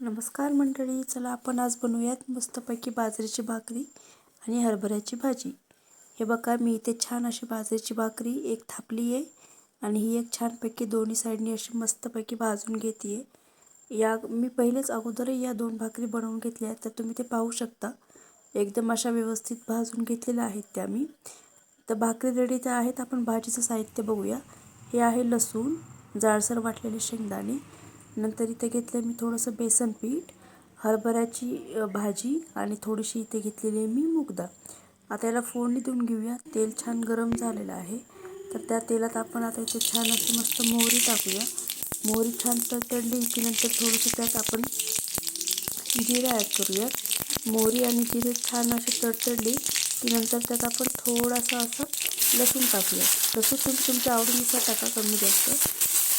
नमस्कार मंडळी चला आपण आज बनवूयात मस्तपैकी बाजरीची भाकरी आणि हरभऱ्याची भाजी. हे बघा मी इथे छान अशी बाजरीची भाकरी एक थापली आहे आणि ही एक छानपैकी दोन्ही साईडनी अशी मस्तपैकी भाजून घेते आहे या मी पहिलेच अगोदरही या दोन भाकरी बनवून घेतल्या आहेत तर तुम्ही ते पाहू शकता. एकदम अशा व्यवस्थित भाजून घेतलेल्या आहेत त्या मी. तर भाकरी रेडी तर आहेत आपण भाजीचं साहित्य बघूया. हे आहे लसूण जाळसर वाटलेले शेंगदाणे नंतर इथे घेतलं मी थोडंसं बेसन पीठ हरभऱ्याची भाजी आणि थोडीशी इथे घेतलेली आहे मी मुगदा आता याला फोडणी देऊन घेऊया. तेल छान गरम झालेलं आहे. तर त्या तेलात आपण आता इथे छान अशी मस्त मोहरी टाकूया. मोहरी छान तडतडली की नंतर थोडीशी त्यात आपण जिरे ॲड करूया मोहरी आणि जिरे छान अशी तडतडली की नंतर त्यात आपण थोडासा असं लसूण टाकूया लसूण तुम्ही तुमच्या आवडीनुसार टाका कमी जास्त.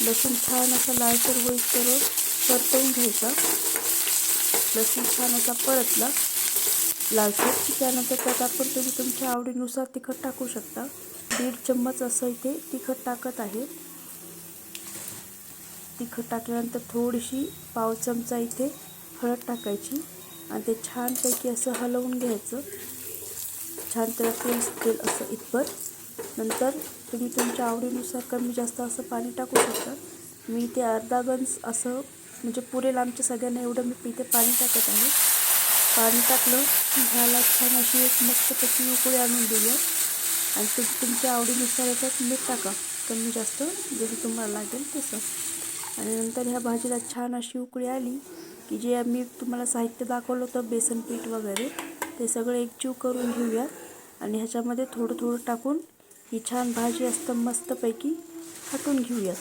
लसूण छान असा लालसर होईपर्यंत परतवून घ्यायचा. लसूण छान असा परतला. लालसर त्यानंतर त्यात आपण तुम्ही तुमच्या आवडीनुसार तिखट टाकू शकता. दीड चम्मच असं इथे तिखट टाकत आहे. तिखट टाकल्यानंतर थोडीशी पाव चमचा इथे हळद टाकायची आणि ते छानपैकी असं हलवून घ्यायचं. छान त्याला तेल सुटेल असं इतपत नंतर तुम्ही तुमच्या आवडीनुसार कमी जास्त असं पाणी टाकू शकता. मी इथे अर्धा गंज असं म्हणजे पुरेल आमच्या सगळ्यांना एवढं मी इथे पाणी टाकत आहे. पाणी टाकलं की ह्याला छान अशी एक मस्तपैकी उकळी आणून देऊया. आणि तुम्ही तुमच्या आवडीनुसार याच्यात मीठ टाका. कमी जास्त जसं तुम्हाला लागेल तसं. आणि नंतर ह्या भाजीला छान अशी उकळी आली की जे मी तुम्हाला साहित्य दाखवलं होतं बेसन पीठ वगैरे ते सगळं एकजीव करून घेऊया. आणि ह्याच्यामध्ये थोडं थोडं टाकून ही छान भाजी असतं मस्तपैकी हटून घेऊयात.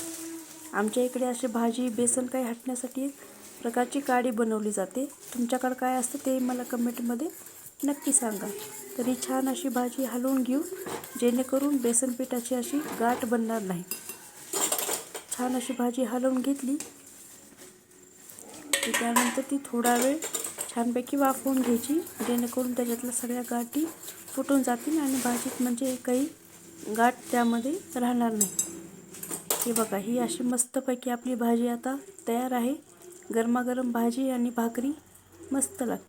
आमच्या इकडे अशी भाजी बेसन काही हटण्यासाठी एक प्रकारची काडी बनवली जाते. तुमच्याकडं काय असतं ते मला कमेंटमध्ये नक्की सांगा. तर ही छान अशी भाजी हलवून घेऊ जेणेकरून बेसन पिठाची अशी गाठ बनणार नाही. छान अशी भाजी हलवून घेतली. की त्यानंतर ती थोडा वेळ छानपैकी वाफवून घ्यायची जेणेकरून त्याच्यातल्या सगळ्या गाठी फुटून जातील आणि भाजीत म्हणजे काही गाठ त्यामध्ये राहणार नाही. हे बघा ही अशी मस्तपैकी आपली भाजी आता तयार आहे. गरमागरम भाजी आणि भाकरी मस्त लागते.